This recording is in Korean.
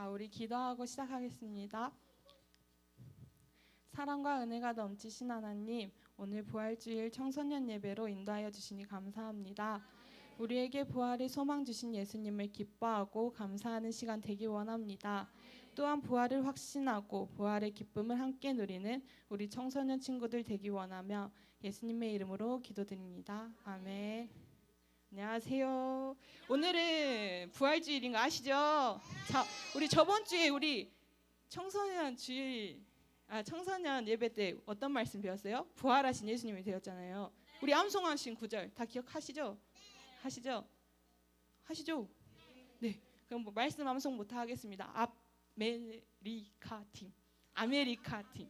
자, 우리 기도하고 시작하겠습니다. 사랑과 은혜가 넘치신 하나님, 오늘 부활주일 청소년 예배로 인도하여 주시니 감사합니다. 우리에게 부활의 소망 주신 예수님을 기뻐하고 감사하는 시간 되기 원합니다. 또한 부활을 확신하고 부활의 기쁨을 함께 누리는 우리 청소년 친구들 되기 원하며 예수님의 이름으로 기도드립니다. 아멘. 안녕하세요. 오늘은 부활주일인 거 아시죠? 자, 우리 저번 주에 우리 청소년 주일 아 청소년 예배 때 어떤 말씀 배웠어요? 부활하신 예수님이 되었잖아요. 우리 암송하신 구절 다 기억하시죠? 하시죠? 하시죠? 네. 그럼 뭐 말씀 암송 부터 하겠습니다. 아메리카 팀. 아메리카 팀.